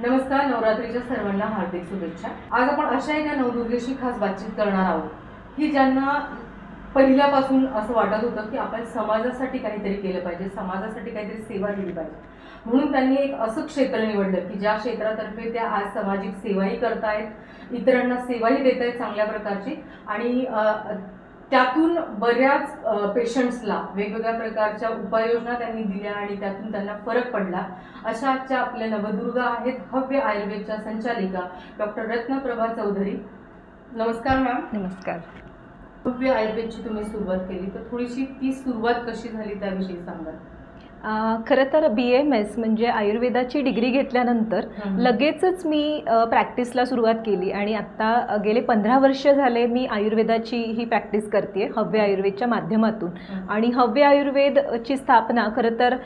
नमस्कार नवरात्रीच्या सर्वांना हार्दिक शुभेच्छा. आज आपण अशा एका नवदुर्गेशी खास बातचीत करणार आहोत. की ज्यांना पहिल्यापासून असं वाटत होतं की आपण समाजासाठी काहीतरी केलं पाहिजे समाजासाठी काहीतरी सेवा दिली पाहिजे. म्हणून त्यांनी एक असं क्षेत्र निवडलं की ज्या क्षेत्रातर्फे त्या आज सामाजिक सेवाही करतायत इतरांना सेवाही देत आहेत चांगल्या प्रकारची. आणि त्यातून बऱ्याच पेशंट्सला वेगवेगळ्या प्रकारच्या उपाययोजना त्यांनी दिल्या आणि त्यातून त्यांना फरक पडला. अशा आजच्या आपल्या नवदुर्गा आहेत भव्य आयुर्वेदच्या संचालिका डॉक्टर रत्नप्रभा चौधरी. नमस्कार मॅम. नमस्कार. भव्य आयुर्वेदची तुम्ही सुरुवात केली. तर थोडीशी ती सुरुवात कशी झाली त्याविषयी सांगा खरं तर बी एम एस म्हणजे आयुर्वेदाची डिग्री घेतल्यानंतर लगेचच मी प्रॅक्टिसला सुरुवात केली आणि आत्ता गेले पंधरा वर्ष झाले मी आयुर्वेदाची ही प्रॅक्टिस करते हव्य आयुर्वेदच्या माध्यमातून. आणि हव्य आयुर्वेदची स्थापना खरं तर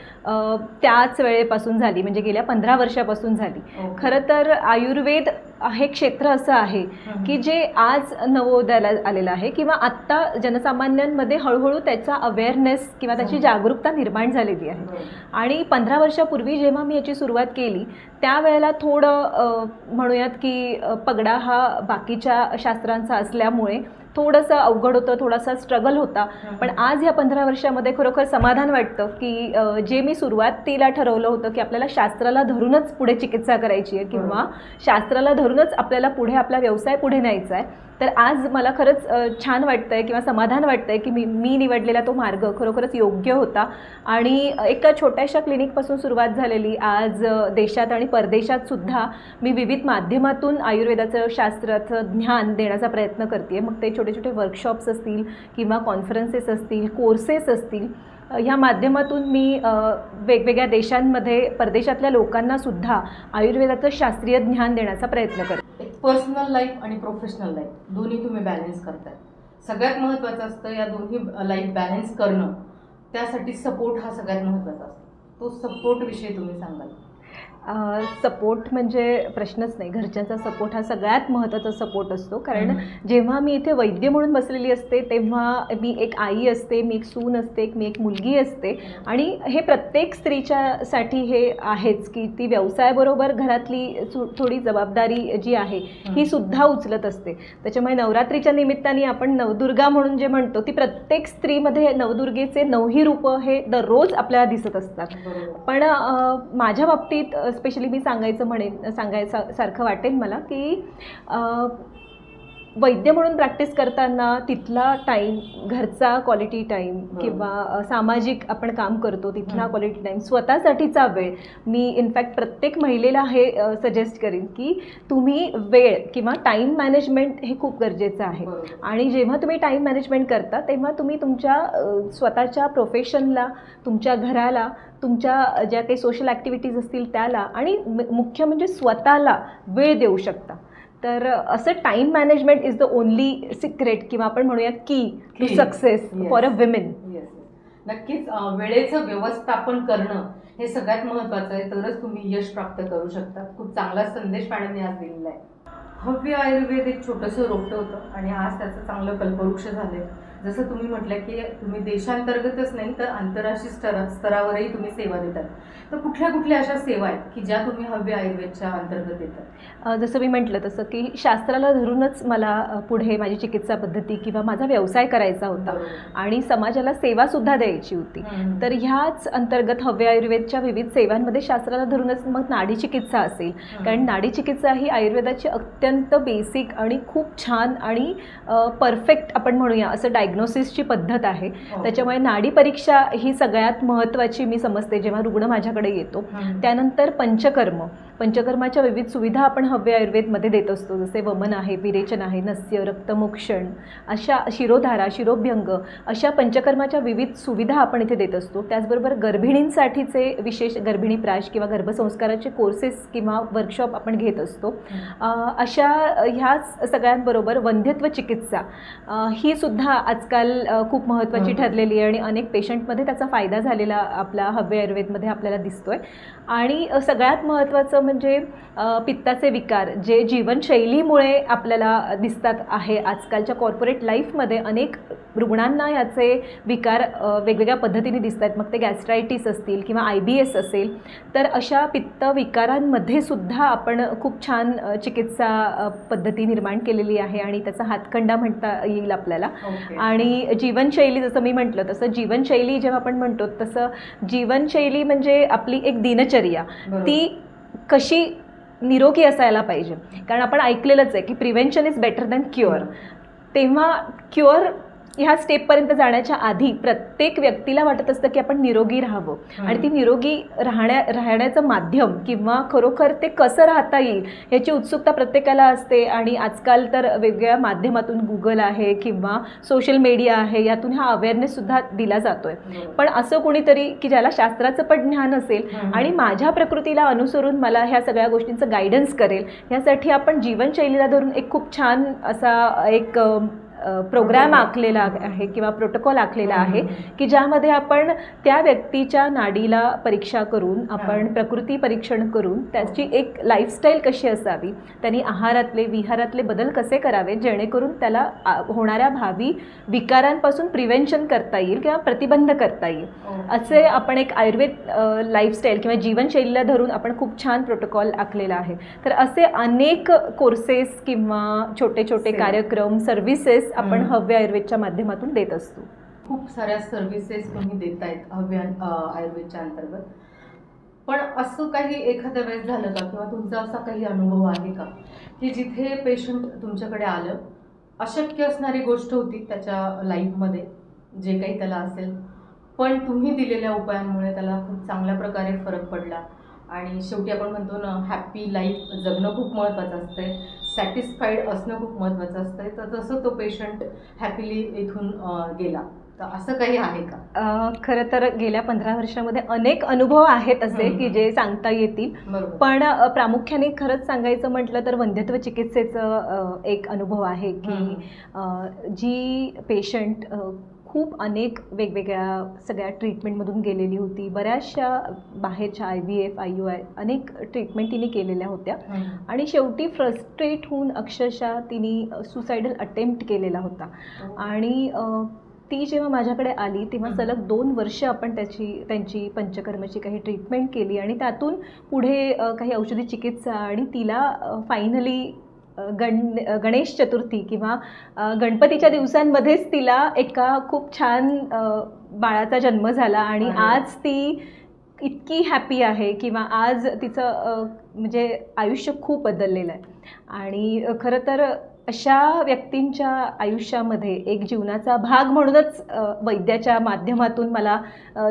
त्याच वेळेपासून झाली म्हणजे गेल्या पंधरा वर्षापासून झाली. खरं तर आयुर्वेद हे क्षेत्र असं आहे. की जे आज नवोदयाला आलेलं आहे किंवा आत्ता जनसामान्यांमध्ये हळूहळू त्याचा अवेअरनेस किंवा त्याची. जागरूकता निर्माण झालेली आहे. आणि पंधरा वर्षापूर्वी जेव्हा मी याची सुरुवात केली त्यावेळेला थोडं म्हणूयात की पगडा हा बाकीच्या शास्त्रांचा असल्यामुळे थोडंसं अवघड होतं थोडासा स्ट्रगल होता. पण आज ह्या पंधरा वर्षामध्ये खरोखर समाधान वाटतं की जे मी सुरुवातीला ठरवलं होतं की आपल्याला शास्त्राला धरूनच पुढे चिकित्सा करायची आहे किंवा शास्त्राला धरूनच आपल्याला पुढे आपला व्यवसाय पुढे न्यायचा आहे तर आज मला खरंच छान वाटतं आहे किंवा समाधान वाटतं आहे की मी मी निवडलेला तो मार्ग खरोखरच योग्य होता. आणि एका छोट्याशा क्लिनिकपासून सुरुवात झालेली आज देशात आणि परदेशात सुद्धा मी विविध माध्यमातून आयुर्वेदाचं शास्त्राचं ज्ञान देण्याचा प्रयत्न करते मग ते छोटे छोटे वर्कशॉप्स असतील किंवा कॉन्फरन्सेस असतील कोर्सेस असतील ह्या माध्यमातून मी वेगवेगळ्या देशांमध्ये परदेशातल्या लोकांनासुद्धा आयुर्वेदाचं शास्त्रीय ज्ञान देण्याचा प्रयत्न करते. पर्सनल लाईफ आणि प्रोफेशनल लाईफ दोन्ही तुम्ही बॅलन्स करताय. सगळ्यात महत्त्वाचं असतं या दोन्ही लाईफ बॅलन्स करणं. त्यासाठी सपोर्ट हा सगळ्यात महत्त्वाचा असतो. तो सपोर्ट विषयी तुम्ही सांगाल. सपोर्ट म्हणजे प्रश्नच नाही. घरच्यांचा सपोर्ट हा सगळ्यात महत्त्वाचा सपोर्ट असतो. कारण. जेव्हा मी इथे वैद्य म्हणून बसलेली असते तेव्हा मी एक आई असते मी एक सून असते मी एक मुलगी असते. आणि हे प्रत्येक स्त्रीच्या साठी हे आहेच की ती व्यवसायाबरोबर घरातली थोडी जबाबदारी जी आहे ही सुद्धा उचलत असते. त्याच्यामुळे नवरात्रीच्या निमित्ताने आपण नवदुर्गा म्हणून जे म्हणतो ती प्रत्येक स्त्रीमध्ये नवदुर्गेचे नवही रूपं हे दररोज आपल्याला दिसत असतात. पण माझ्या बाबतीत स्पेशली मी सांगायचं म्हणेन सांगायचं सारखं वाटेल मला की वैद्य म्हणून प्रॅक्टिस करताना तिथला टाईम घरचा क्वालिटी टाईम. किंवा सामाजिक आपण काम करतो तिथला. क्वालिटी टाईम स्वतःसाठीचा वेळ मी इनफॅक्ट प्रत्येक महिलेला हे सजेस्ट करीन की तुम्ही वेळ किंवा टाईम मॅनेजमेंट हे खूप गरजेचं आहे. आणि जेव्हा तुम्ही टाईम मॅनेजमेंट करता तेव्हा तुम्ही तुमच्या स्वतःच्या प्रोफेशनला तुमच्या घराला तुमच्या ज्या काही सोशल ॲक्टिव्हिटीज असतील त्याला आणि मुख्य म्हणजे स्वतःला वेळ देऊ शकता तर असं time management is the only secret किंवा आपण म्हणूया की to. Success. For a women. नक्कीच वेळेचं व्यवस्थापन करणं हे सगळ्यात महत्वाचं आहे तरच तुम्ही यश प्राप्त करू शकता खूप चांगला संदेश मॅडमने आज दिलेला आहे भव्य आयुर्वेद एक छोटंसं रोपटं होतं आणि आज त्याचं चांगलं कल्पवृक्ष झालंय जसं तुम्ही म्हटलं की तुम्ही देशांतर्गतच नाही तर आंतरराष्ट्रीय स्तरा स्तरावरही तुम्ही सेवा देतात तर कुठल्या कुठल्या अशा सेवा आहेत की ज्या तुम्ही हव्य आयुर्वेदच्या अंतर्गत देतात जसं मी म्हटलं तसं की शास्त्राला धरूनच मला पुढे माझी चिकित्सा पद्धती किंवा माझा व्यवसाय करायचा होता. आणि समाजाला सेवासुद्धा द्यायची होती. तर ह्याच अंतर्गत हव्य आयुर्वेदच्या विविध सेवांमध्ये शास्त्राला धरूनच मग नाडी चिकित्सा असेल. कारण नाडी चिकित्सा ही आयुर्वेदाची अत्यंत बेसिक आणि खूप छान आणि परफेक्ट आपण म्हणूया असं डायग्नोसिसची पद्धत आहे हो. त्याच्यामुळे नाडी परीक्षा ही सगळ्यात महत्त्वाची मी समजते जेव्हा रुग्ण माझ्याकडे येतो. त्यानंतर पंचकर्म पंचकर्माच्या विविध सुविधा आपण हव्य आयुर्वेदमध्ये देत असतो जसे वमन आहे विरेचन आहे नस्य रक्तमोक्षण अशा शिरोधारा शिरोभ्यंग अशा पंचकर्माच्या विविध सुविधा आपण इथे देत असतो. त्याचबरोबर गर्भिणींसाठीचे विशेष गर्भिणी प्राश किंवा गर्भसंस्काराचे कोर्सेस किंवा वर्कशॉप आपण घेत असतो. अशा ह्याच सगळ्यांबरोबर वंध्यत्व चिकित्सा ही सुद्धा आजकाल खूप महत्त्वाची. ठरलेली आहे आणि अनेक पेशंटमध्ये त्याचा फायदा झालेला आपला हव्य आयुर्वेदमध्ये आपल्याला दिसतोय. आणि सगळ्यात महत्त्वाचं म्हणजे पित्ताचे विकार जे जीवनशैलीमुळे आपल्याला दिसतात आहे. आजकालच्या कॉर्पोरेट लाईफमध्ये अनेक रुग्णांना याचे विकार वेगवेगळ्या पद्धतीने दिसत आहेत मग ते गॅस्ट्रायटिस असतील किंवा आय बी एस असेल. तर अशा पित्त विकारांमध्ये सुद्धा आपण खूप छान चिकित्सा पद्धती निर्माण केलेली आहे आणि त्याचा हातखंडा म्हणता येईल आपल्याला. आणि जीवनशैली जसं मी म्हटलं तसं जीवनशैली जेव्हा आपण म्हणतो तसं जीवनशैली म्हणजे आपली एक दिनचर्या. ती कशी निरोगी असायला पाहिजे. कारण आपण ऐकलेलंच आहे की prevention is better than cure तेव्हा क्युअर ह्या स्टेपपर्यंत जाण्याच्या आधी प्रत्येक व्यक्तीला वाटत असतं की आपण निरोगी राहावं हं. आणि ती निरोगी राहण्या राहण्याचं माध्यम किंवा खरोखर ते कसं राहता येईल ह्याची उत्सुकता प्रत्येकाला असते आणि आजकाल तर वेगवेगळ्या माध्यमातून गुगल आहे किंवा सोशल मीडिया आहे यातून हा अवेअरनेससुद्धा दिला जातो आहे बरोबर. पण असं कोणीतरी की ज्याला शास्त्राचं पण ज्ञान असेल. आणि माझ्या प्रकृतीला अनुसरून मला ह्या सगळ्या गोष्टींचं गायडन्स करेल ह्यासाठी आपण जीवनशैलीला धरून एक खूप छान असा एक प्रोग्राम आखलेला आहे किंवा प्रोटोकॉल आखलेला आहे की ज्यामध्ये आपण त्या व्यक्तीच्या नाडीला परीक्षा करून आपण प्रकृती परीक्षण करून त्याची एक लाईफस्टाईल कशी असावी त्यांनी आहारातले विहारातले बदल कसे करावे जेणेकरून त्याला आ, होणाऱ्या भावी विकारांपासून प्रिव्हेन्शन करता येईल किंवा प्रतिबंध करता येईल. असे आपण एक आयुर्वेद लाईफस्टाईल किंवा जीवनशैलीला धरून आपण खूप छान प्रोटोकॉल आखलेला आहे तर असे अनेक कोर्सेस किंवा छोटे छोटे. कार्यक्रम सर्व्हिसेस आपण. हव्य आयुर्वेदच्या माध्यमातून देत असतो. खूप साऱ्या सर्व्हिसेस तुम्ही देतायत हव्या अं, आयुर्वेदच्या अंतर्गत. पण असं काही एखाद्या वेळेस झालं का? किंवा तुमचा असा काही अनुभव आहे का? की जिथे पेशंट तुमच्याकडे आलं अशक्य असणारी गोष्ट होती त्याच्या लाईफमध्ये जे काही त्याला असेल. पण तुम्ही दिलेल्या उपायांमुळे त्याला खूप चांगल्या प्रकारे फरक पडला. आणि शेवटी आपण म्हणतो ना हॅप्पी लाईफ जगणं खूप महत्त्वाचं असतंय. सॅटिस्फाईड असणं खूप महत्त्वाचं असतंय. तर तसं तो पेशंट हॅपीली इथून गेला. तर असं काही आहे का? खरं तर गेल्या पंधरा वर्षामध्ये अनेक अनुभव आहेत असे. की जे सांगता येतील. पण प्रामुख्याने खरंच सांगायचं म्हटलं तर वंध्यत्व चिकित्सेचं एक अनुभव आहे की जी पेशंट खूप अनेक वेगवेगळ्या सगळ्या ट्रीटमेंटमधून गेलेली होती बऱ्याचशा बाहेरच्या I V F I U I अनेक ट्रीटमेंट तिने केलेल्या होत्या. आणि शेवटी फ्रस्ट्रेट होऊन अक्षरशः तिने सुसायडल अटेम्प्ट केलेला होता आणि अ, ती जेव्हा माझ्याकडे आली तेव्हा. सलग दोन वर्ष आपण त्याची त्यांची पंचकर्माची काही ट्रीटमेंट केली आणि त्यातून पुढे काही औषधी चिकित्सा आणि तिला फायनली गण गणेश चतुर्थी किंवा गणपतीच्या दिवसांमध्येच तिला एका खूप छान बाळाचा जन्म झाला आणि. आज ती इतकी हॅपी आहे किंवा आज तिचं म्हणजे आयुष्य खूप बदललेलं आहे आणि खरं तर अशा व्यक्तींच्या आयुष्यामध्ये एक जीवनाचा भाग म्हणूनच वैद्याच्या माध्यमातून मला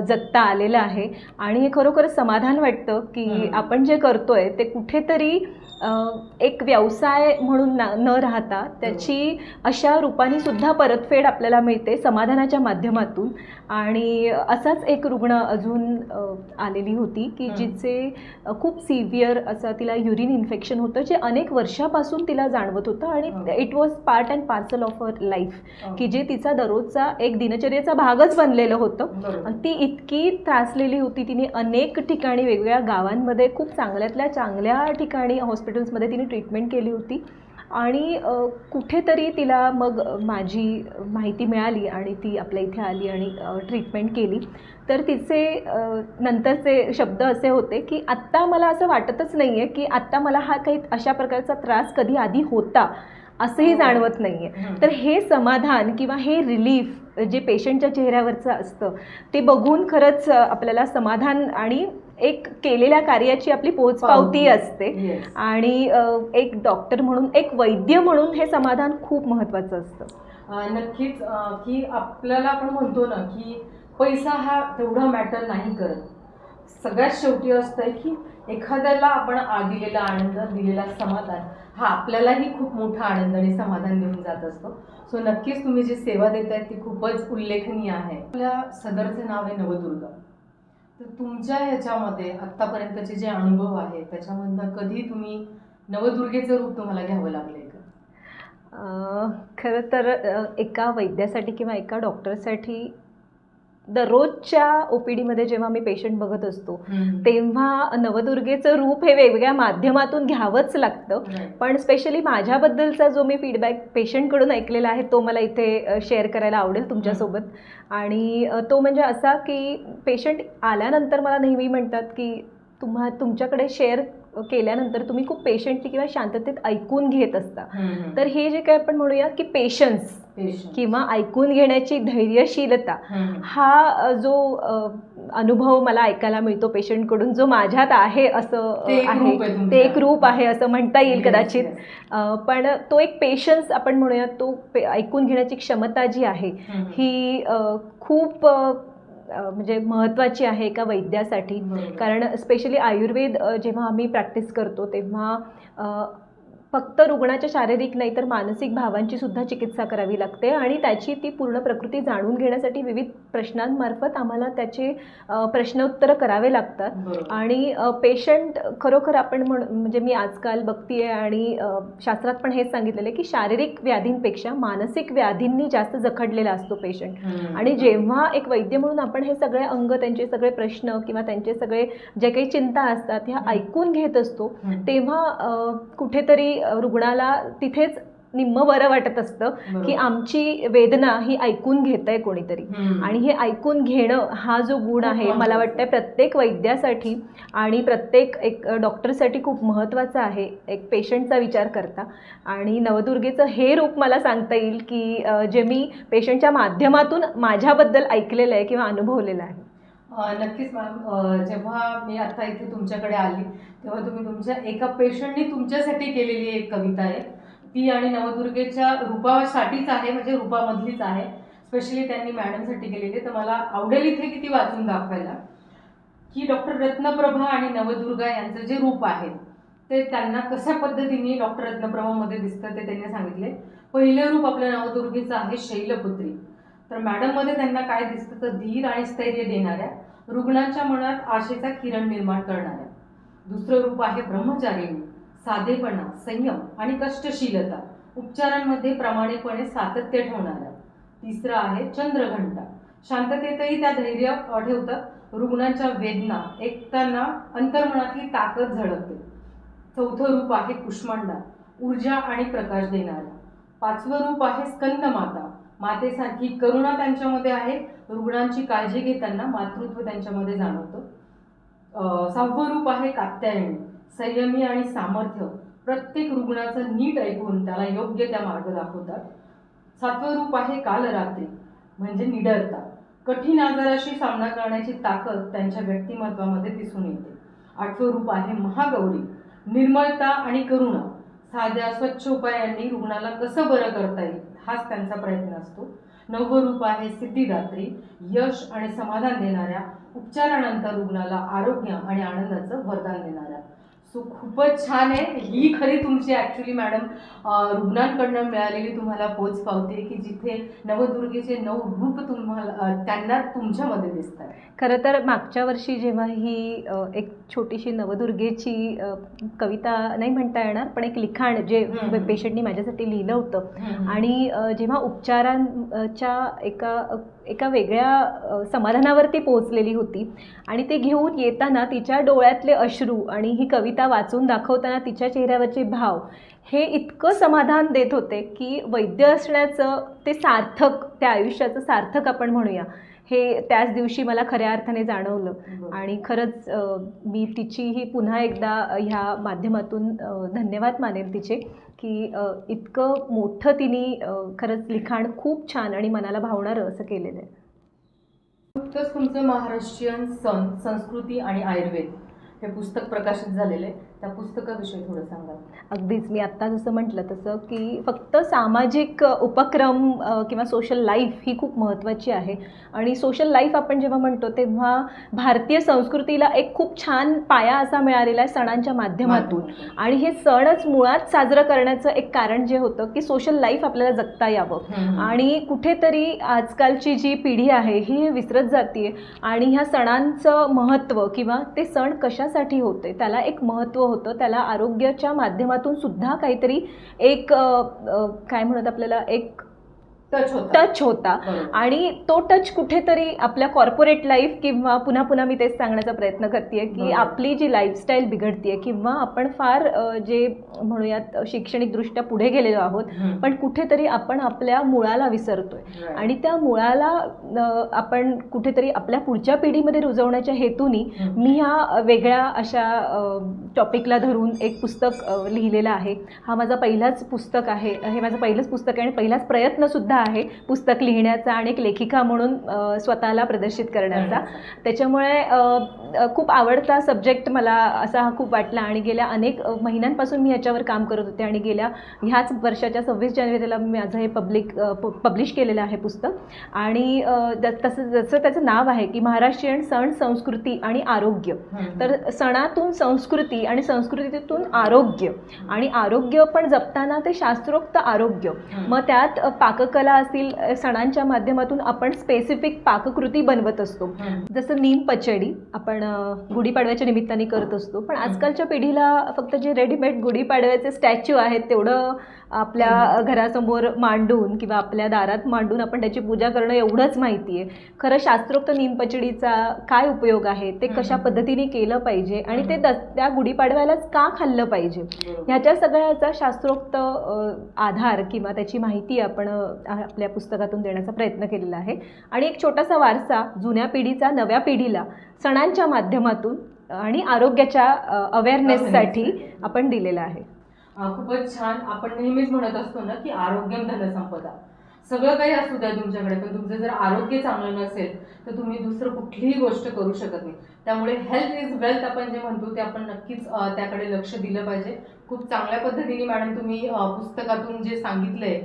जगता आलेलं आहे आणि हे खरोखरच समाधान वाटतं की. आपण जे करतोय ते कुठेतरी एक व्यवसाय म्हणून ना न राहता त्याची अशा रूपाने सुद्धा परतफेड आपल्याला मिळते समाधानाच्या माध्यमातून आणि असाच एक रुग्ण अजून आलेली होती की. जिचे खूप सिव्हिअर असं तिला युरिन इन्फेक्शन होतं जे अनेक वर्षापासून तिला जाणवत होतं आणि. It was part and parcel of our life. की जे तिचा दररोजचा एक दिनचर्येचा भागच बनलेलं होतं. आणि ती इतकी त्रासलेली होती तिने अनेक ठिकाणी वेगवेगळ्या गावांमध्ये खूप चांगल्यातल्या चांगल्या ठिकाणी हॉस्पिटल्समध्ये तिने ट्रीटमेंट केली होती आणि कुठेतरी तिला मग माझी माहिती मिळाली आणि ती आपल्या इथे आली आणि ट्रीटमेंट केली तर तिचे नंतरचे शब्द असे होते की आत्ता मला असं वाटतच नाही आहे की आत्ता मला हा काही अशा प्रकारचा त्रास कधी आधी होता असंही हो. जाणवत नाही आहे. तर हे समाधान किंवा हे रिलीफ जे पेशंटच्या चेहऱ्यावरचं असतं ते बघून खरंच आपल्याला समाधान आणि एक केलेल्या कार्याची आपली पोचपावती असते. आणि एक डॉक्टर म्हणून एक वैद्य म्हणून हे समाधान खूप महत्त्वाचं असतं. नक्कीच की आपल्याला आपण म्हणतो ना की पैसा हा तेवढा मॅटर नाही करत. सगळ्यात शेवटी असतंय की एखाद्याला आपण दिलेला आनंद दिलेला समाधान हा आपल्यालाही खूप मोठा आनंद आणि समाधान देऊन जात असतो. सो नक्कीच तुम्ही जी सेवा देत आहेत ती खूपच उल्लेखनीय आहे. आपल्या सदरचे नाव आहे नवदुर्गा. तर तुमच्या ह्याच्यामध्ये आत्तापर्यंतचे जे अनुभव आहे त्याच्यामधनं कधी तुम्ही नवदुर्गेचं रूप तुम्हाला घ्यावं लागलंय का? खरं तर एका वैद्यासाठी किंवा एका डॉक्टरसाठी दररोजच्या ओ पी डीमध्ये जेव्हा मी पेशंट बघत असतो. तेव्हा नवदुर्गेचं रूप हे वेगवेगळ्या माध्यमातून घ्यावंच लागतं. पण स्पेशली माझ्याबद्दलचा जो मी फीडबॅक पेशंटकडून ऐकलेला आहे तो मला इथे शेअर करायला आवडेल तुमच्यासोबत आणि तो म्हणजे असा की पेशंट आल्यानंतर मला नेहमी म्हणतात की तुम्हा तुमच्याकडे शेअर केल्यानंतर तुम्ही खूप पेशंटली किंवा शांततेत ऐकून घेत असता. तर हे जे काय आपण म्हणूया की पेशन्स. किंवा ऐकून घेण्याची धैर्यशीलता. हा जो अनुभव मला ऐकायला मिळतो पेशंटकडून जो माझ्यात आहे असं आहे ते. एक रूप आहे असं म्हणता येईल कदाचित पण तो एक पेशन्स आपण म्हणूया तो ऐकून घेण्याची क्षमता जी आहे. ही खूप म्हणजे महत्त्वाची आहे एका वैद्यासाठी. कारण स्पेशली आयुर्वेद जेव्हा आम्ही प्रॅक्टिस करतो तेव्हा फक्त रुग्णाच्या शारीरिक नाही तर मानसिक भावांची सुद्धा चिकित्सा करावी लागते आणि त्याची ती पूर्ण प्रकृती जाणून घेण्यासाठी विविध प्रश्नांमार्फत आम्हाला त्याचे प्रश्नोत्तरं करावे लागतात. आणि पेशंट खरोखर आपण म्हण म्हणजे मी आजकाल बघतीये आणि शास्त्रात पण हेच सांगितलेलं आहे की शारीरिक व्याधींपेक्षा मानसिक व्याधींनी जास्त जखडलेला असतो पेशंट. आणि जेव्हा एक वैद्य म्हणून आपण हे सगळे अंग त्यांचे सगळे प्रश्न किंवा त्यांचे सगळे जे काही चिंता असतात ह्या. ऐकून घेत असतो. तेव्हा कुठेतरी रुग्णाला तिथेच निम्म बरं वाटत असतं. की आमची वेदना ही ऐकून घेत आहे कोणीतरी. आणि हे ऐकून घेणं हा जो गुण आहे मला महत्त्वाचा. वाटतं प्रत्येक वैद्यासाठी आणि प्रत्येक एक डॉक्टरसाठी खूप महत्त्वाचं आहे एक पेशंटचा विचार करता आणि नवदुर्गेचं हे रूप मला सांगता येईल की जे मी पेशंटच्या माध्यमातून माझ्याबद्दल ऐकलेलं आहे किंवा अनुभवलेलं आहे नक्कीच मॅम जेव्हा मी आता इथे तुमच्याकडे आली तेव्हा तुम्ही तुमच्या एका पेशंटनी तुमच्यासाठी केलेली एक कविता आहे. ती आणि नवदुर्गेच्या रूपासाठीच आहे म्हणजे रूपामधलीच आहे. स्पेशली त्यांनी मॅडमसाठी केलेली आहे. तर मला आवडेल इथे किती वाचून दाखवायला. की डॉक्टर रत्नप्रभा आणि नवदुर्गा यांचं जे रूप आहे ते त्यांना कशा पद्धतीने डॉक्टर रत्नप्रभामध्ये दिसतं ते त्यांनी सांगितले. पहिलं रूप आपल्या नवदुर्गेचं आहे शैलपुत्री. तर मॅडममध्ये त्यांना काय दिसतं तर धीर आणि स्थैर्य देणाऱ्या रुग्णाच्या मनात आशेचा किरण निर्माण करणाऱ्या दुसरं रूप आहे ब्रह्मचारिणी. साधेपणा संयम आणि कष्टशीलता उपचारांमध्ये प्रामाणिकपणे सातत्य ठेवणाऱ्या तिसरं आहे चंद्रघंटा. शांततेतही त्या धैर्य ठेवतात रुग्णांच्या वेदना ऐकताना अंतर्मनातली ताकद झळकते. चौथं रूप आहे कुष्मांडा. ऊर्जा आणि प्रकाश देणाऱ्या पाचवं रूप आहे स्कंदमाता. मातेसारखी करुणा त्यांच्यामध्ये आहे. रुग्णांची काळजी घेताना मातृत्व त्यांच्यामध्ये जाणवतं. सहावं रूप आहे कात्यायनी संयमी आणि सामर्थ्य. प्रत्येक रुग्णाचं नीट ऐकून त्याला योग्य त्या मार्ग दाखवतात. सातवं रूप आहे कालरात्री म्हणजे निडरता. कठीण आजाराशी सामना करण्याची ताकद त्यांच्या व्यक्तिमत्वामध्ये दिसून येते. आठवं रूप आहे महागौरी निर्मळता आणि करुणा. साध्या स्वच्छ उपायांनी रुग्णाला कसं बरं करता येईल हाच त्यांचा प्रयत्न असतो. नववं रूप आहे सिद्धिदात्री यश आणि समाधान देणाऱ्या उपचारानंतर रुग्णाला आरोग्य आणि आनंदाचं वरदान देणाऱ्या सो खूपच छान आहे. ही खरी तुमची ॲक्च्युली मॅडम रुग्णांकडनं मिळालेली तुम्हाला पोच पावते की जिथे नवदुर्गेचे नऊ रूप तुम्हाला त्यांना तुमच्यामध्ये दिसत आहे खरं तर मागच्या वर्षी जेव्हा ही एक छोटीशी नवदुर्गेची कविता नाही म्हणता येणार पण एक लिखाण जे. पेशंटनी माझ्यासाठी लिहिलं होतं. आणि जेव्हा उपचारांच्या एका एका वेगळ्या समाधानावरती पोहोचलेली होती. आणि ते घेऊन येताना तिच्या डोळ्यातले अश्रू आणि ही कविता वाचून दाखवताना तिच्या चेहऱ्यावरचे भाव हे इतकं समाधान देत होते की वैद्य असण्याचं ते सार्थक त्या आयुष्याचं सार्थक आपण म्हणूया. हे त्याच दिवशी मला खऱ्या अर्थाने जाणवलं. आणि खरंच मी तिचीही पुन्हा एकदा ह्या माध्यमातून धन्यवाद मानेल तिचे की इतकं मोठं तिने खरंच लिखाण खूप छान आणि मनाला भावणारं असं केलेलं आहे. नुकतंच तुमचं महाराष्ट्रीयन सण संस्कृती आणि आयुर्वेद हे पुस्तक प्रकाशित झालेलं आहे. त्या पुस्तकाविषयी थोडं सांगा अगदीच मी आत्ता जसं म्हटलं तसं की फक्त सामाजिक उपक्रम किंवा सोशल लाईफ ही खूप महत्त्वाची आहे. आणि सोशल लाईफ आपण जेव्हा म्हणतो तेव्हा भारतीय संस्कृतीला एक खूप छान पाया असा मिळालेला आहे सणांच्या माध्यमातून. आणि हे सणच मुळात साजरं करण्याचं एक कारण जे होतं की सोशल लाईफ आपल्याला जगता यावं. आणि कुठेतरी आजकालची जी पिढी आहे ही हे विसरत जाते आणि ह्या सणांचं महत्त्व किंवा ते सण कशासाठी होते त्याला एक महत्त्व होतं. त्याला आरोग्याच्या माध्यमातून सुद्धा काहीतरी एक काय म्हणत आपल्याला एक टच होता. आणि तो टच कुठेतरी आपल्या कॉर्पोरेट लाईफ किंवा पुन्हा पुन्हा मी तेच सांगण्याचा प्रयत्न करते की. आपली जी लाईफस्टाईल बिघडते किंवा आपण फार जे म्हणूयात शैक्षणिकदृष्ट्या पुढे गेलेलो आहोत. पण कुठेतरी आपण आपल्या मुळाला विसरतोय. आणि त्या मुळाला आपण कुठेतरी आपल्या पुढच्या पिढीमध्ये रुजवण्याच्या हेतूनी. मी ह्या वेगळ्या अशा टॉपिकला धरून एक पुस्तक लिहिलेलं आहे हा माझा पहिलाच पुस्तक आहे हे माझं पहिलंच पुस्तक आहे आणि पहिलाच प्रयत्नसुद्धा आहे पुस्तक लिहिण्याचा आणि एक लेखिका म्हणून स्वतःला प्रदर्शित करण्याचा. त्याच्यामुळे खूप आवडता सब्जेक्ट मला असा हा खूप वाटला आणि गेल्या अनेक महिन्यांपासून मी याच्यावर काम करत होते आणि गेल्या ह्याच वर्षाच्या सव्वीस जानेवारीला मी माझं हे पब्लिक पब्लिश केलेलं आहे पुस्तक. आणि तसं जसं त्याचं नाव आहे की महाराष्ट्रीयन सण संस्कृती आणि आरोग्य. तर सणातून संस्कृती आणि संस्कृतीतून आरोग्य. आणि आरोग्य पण जपताना ते शास्त्रोक्त आरोग्य. मग त्यात अ, पाककला असतील सणांच्या माध्यमातून आपण स्पेसिफिक पाककृती बनवत असतो. जसं नीम पचडी आपण गुढीपाडव्याच्या निमित्ताने करत असतो. पण आजकालच्या पिढीला फक्त जे रेडीमेड गुढीपाडव्याचे स्टॅच्यू आहेत तेवढं आपल्या घरासमोर मांडून किंवा आपल्या दारात मांडून आपण त्याची पूजा करणं एवढंच माहिती आहे. खरं शास्त्रोक्त नीमपचडीचा काय उपयोग आहे? ते कशा. पद्धतीने केलं पाहिजे? आणि ते त्या गुढीपाडव्यालाच का खाल्लं पाहिजे. ह्याच्या सगळ्याचा शास्त्रोक्त आधार किंवा त्याची माहिती आपण आपल्या पुस्तकातून देण्याचा प्रयत्न केलेला आहे. आणि एक छोटासा वारसा जुन्या पिढीचा नव्या पिढीला सणांच्या माध्यमातून आणि आरोग्याच्या अवेअरनेससाठी. आपण दिलेला आहे. खूपच छान. आपण नेहमीच म्हणत असतो ना की आरोग्यम धनसंपदा सगळं काही असू द्या तुमच्याकडे पण तुमचं जर आरोग्य चांगलं नसेल तर तुम्ही दुसरं कुठलीही गोष्ट करू शकत नाही. त्यामुळे हेल्थ इज वेल्थ आपण जे म्हणतो ते आपण नक्कीच त्याकडे लक्ष दिलं पाहिजे. खूप चांगल्या पद्धतीने मॅडम तुम्ही पुस्तकातून जे सांगितलंय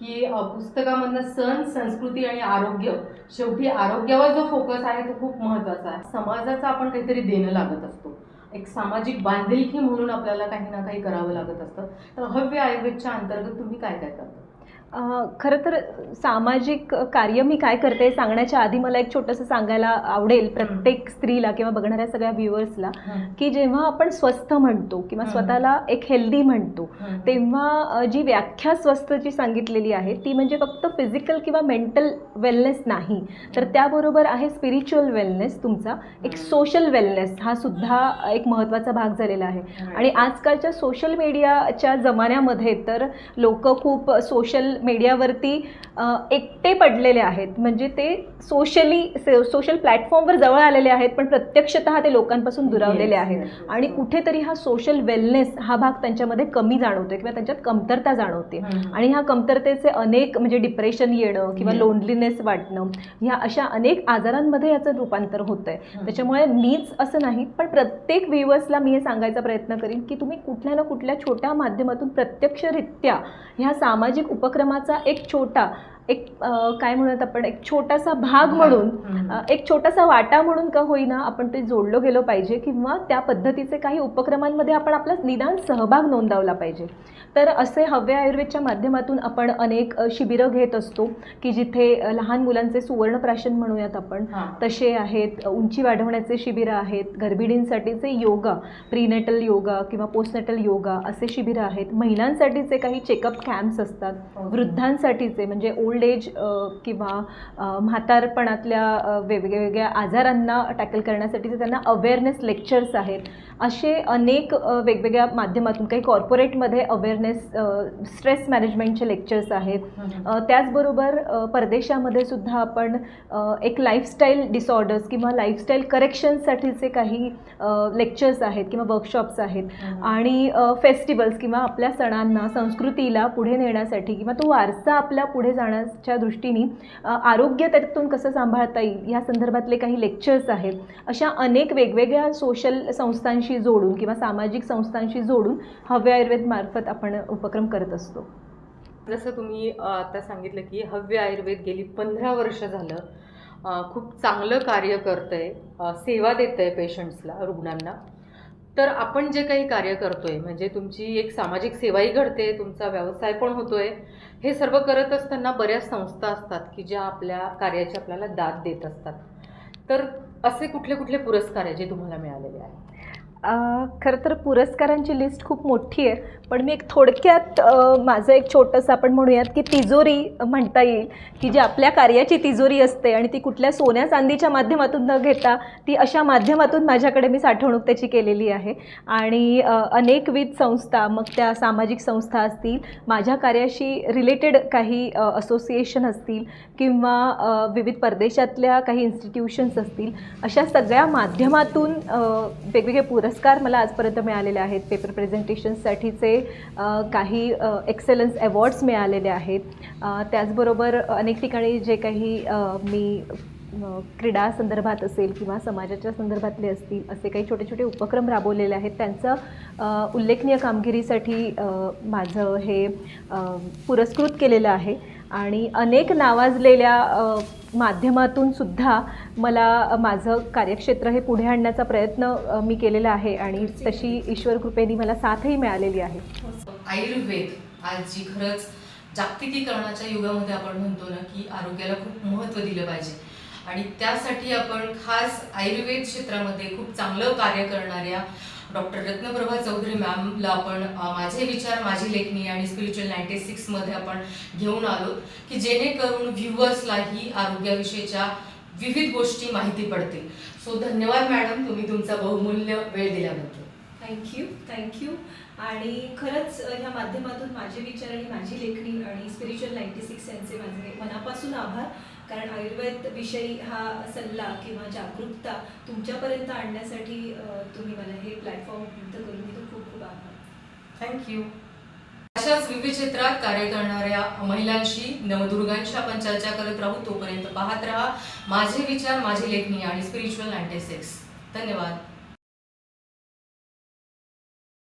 की पुस्तकामधनं सण संस्कृती आणि आरोग्य शेवटी आरोग्यावर जो फोकस आहे तो खूप महत्त्वाचा आहे. समाजाचं आपण काहीतरी देणं लागत असतो. एक सामाजिक बांधिलकी म्हणून आपल्याला काही ना काही करावं लागत असतं. तर हव्य आयुर्वेदच्या अंतर्गत तुम्ही काय काय करता? खरं तर सामाजिक कार्य मी काय करते सांगण्याच्या आधी मला एक छोटंसं सांगायला आवडेल प्रत्येक स्त्रीला किंवा बघणाऱ्या सगळ्या व्ह्युअर्सला की जेव्हा आपण स्वस्थ म्हणतो किंवा. स्वतःला एक हेल्दी म्हणतो. तेव्हा जी व्याख्या स्वस्थची सांगितलेली आहे ती म्हणजे फक्त फिजिकल किंवा मेंटल वेलनेस नाही. तर त्याबरोबर आहे स्पिरिच्युअल वेलनेस तुमचा. एक. सोशल वेलनेस हा सुद्धा एक महत्त्वाचा भाग झालेला आहे. आणि आजकालच्या सोशल मीडियाच्या जमान्यामध्ये तर लोक खूप सोशल मीडियावरती एकटे पडलेले आहेत म्हणजे ते सोशली सोशल प्लॅटफॉर्मवर जवळ आलेले आहेत पण प्रत्यक्षतः ते लोकांपासून दुरावलेले आहेत. आणि कुठेतरी हा सोशल वेलनेस हा भाग त्यांच्यामध्ये कमी जाणवतोय किंवा त्यांच्यात कमतरता जाणवते. आणि ह्या कमतरतेचे अनेक म्हणजे डिप्रेशन येणं किंवा. लोनलीनेस वाटणं ह्या अशा अनेक आजारांमध्ये याचं रूपांतर होतं आहे हम्म. त्याच्यामुळे मीच असं नाही पण प्रत्येक व्ह्युअर्सला मी हे सांगायचा प्रयत्न करीन की तुम्ही कुठल्या ना कुठल्या छोट्या माध्यमातून प्रत्यक्षरित्या ह्या सामाजिक उपक्रमाचा एक छोटा एक काय म्हणूयात आपण एक छोटासा भाग म्हणून एक छोटासा वाटा म्हणून का होईना आपण ते जोडलो गेलो पाहिजे किंवा त्या पद्धतीचे काही उपक्रमांमध्ये आपण आपला निदान सहभाग नोंदवला पाहिजे. तर असे हव्य आयुर्वेदच्या माध्यमातून आपण अनेक शिबिरं घेत असतो की जिथे लहान मुलांचे सुवर्णप्राशन म्हणूयात आपण हा. तसे आहेत उंची वाढवण्याचे शिबिरं आहेत गर्भिणींसाठीचे योगा प्रीनेटल योगा किंवा पोस्टनेटल योगा असे शिबिरं आहेत. महिलांसाठीचे काही चेकअप कॅम्प्स असतात. ओके. वृद्धांसाठीचे म्हणजे ओल्ड एज किंवा म्हातारपणातल्या वेगवेगळ्या आजारांना टॅकल करण्यासाठीचे त्यांना अवेअरनेस लेक्चर्स आहेत. असे अनेक वेगवेगळ्या माध्यमातून काही कॉर्पोरेटमध्ये अवेअरनेस स्ट्रेस मॅनेजमेंटचे लेक्चर्स आहेत. त्याचबरोबर परदेशामध्ये सुद्धा आपण एक लाईफस्टाईल डिसऑर्डर्स किंवा लाईफस्टाईल करेक्शनसाठीचे काही लेक्चर्स आहेत किंवा वर्कशॉप्स आहेत. आणि फेस्टिवल्स किंवा आपल्या सणांना संस्कृतीला पुढे नेण्यासाठी किंवा तो वारसा आपल्या पुढे जाण्याच्या दृष्टीने आरोग्य त्यातून कसं सांभाळता येईल या संदर्भातले काही लेक्चर्स आहेत. अशा अनेक वेगवेगळ्या सोशल संस्थांशी जोडून किंवा सामाजिक संस्थांशी जोडून हव्य आयुर्वेद मार्फत आपण उपक्रम करत असतो. जसं तुम्ही आता सांगितलं की हव्य आयुर्वेद गेली पंधरा वर्ष झालं खूप चांगलं कार्य करतंय आहे सेवा देतं आहे पेशंट्सला रुग्णांना. तर आपण जे काही कार्य करतोय म्हणजे तुमची एक सामाजिक सेवाही घडते तुमचा व्यवसाय पण होतोय हे सर्व करत असताना बऱ्याच संस्था असतात की ज्या आपल्या कार्याची आपल्याला दाद देत असतात. तर असे कुठले कुठले पुरस्कार आहे जे तुम्हाला मिळालेले आहेत? खरं तर पुरस्कारांची लिस्ट खूप मोठी आहे पण मी एक थोडक्यात माझं एक छोटंसं आपण म्हणूयात की तिजोरी म्हणता येईल. की जी आपल्या कार्याची तिजोरी असते आणि ती कुठल्या सोन्या चांदीच्या माध्यमातून न घेता ती अशा माध्यमातून माझ्याकडे मी साठवणूक त्याची केलेली आहे. आणि अनेकविध संस्था मग त्या सामाजिक संस्था असतील माझ्या कार्याशी रिलेटेड काही असोसिएशन असतील किंवा विविध परदेशातल्या काही इन्स्टिट्यूशन्स असतील अशा सगळ्या माध्यमातून वेगवेगळे पुरस्कार मला आजपर्यंत मिळालेले आहेत. पेपर प्रेझेंटेशनसाठीचे काही एक्सेलन्स अवॉर्ड्स मिळालेले आहेत. त्याचबरोबर अनेक ठिकाणी जे काही मी क्रीडा संदर्भात असेल किंवा समाजाच्या संदर्भातले असतील असे काही छोटे छोटे उपक्रम राबवलेले आहेत. त्यांचं उल्लेखनीय कामगिरीसाठी माझं हे पुरस्कृत केलेलं आहे. आणि अनेक नावाजलेल्या माध्यमातून सुद्धा मला माझं कार्यक्षेत्र हे पुढे आणण्याचा प्रयत्न मी केलेला आहे आणि तशी ईश्वर कृपेने मला साथही मिळालेली आहे. आयुर्वेद आज जी खरंच जागतिकीकरणाच्या युगामध्ये आपण म्हणतो ना की आरोग्याला खूप महत्त्व दिलं पाहिजे. आणि त्यासाठी आपण खास आयुर्वेद क्षेत्रामध्ये खूप चांगलं कार्य करणाऱ्या डॉक्टर रत्नप्रभा चौधरी मॅमला आपण माझे विचार माझी लेखणी आणि स्पिरिच्युअल नाईन्टी सिक्समध्ये आपण घेऊन आलो की जेणेकरून व्ह्युअर्सलाही आरोग्याविषयीच्या विविध गोष्टी माहिती पडतील. सो धन्यवाद मॅडम तुम्ही तुमचा बहुमूल्य वेळ दिल्याबद्दल. थँक्यू थँक्यू आणि खरंच ह्या माध्यमातून माझे विचार आणि माझी लेखणी आणि स्पिरिच्युअल नाईन्टी सिक्स यांचे माझे मनापासून आभार. कारण आयुर्वेद विषयी हा सल्ला किंवा जागरूकता तुमच्यापर्यंत आणण्यासाठी तुम्ही मला हे प्लॅटफॉर्म उपलब्ध करून दिलं. खूप खूप आभार. थँक्यू अशाच विविध क्षेत्रात कार्य करणाऱ्या महिलांशी नवदुर्गांशी आपण चर्चा करत राहू तोपर्यंत पाहत राहा. माझे विचार माझी लेखणी आणि स्पिरिच्युअल नाईन्टी सिक्स धन्यवाद.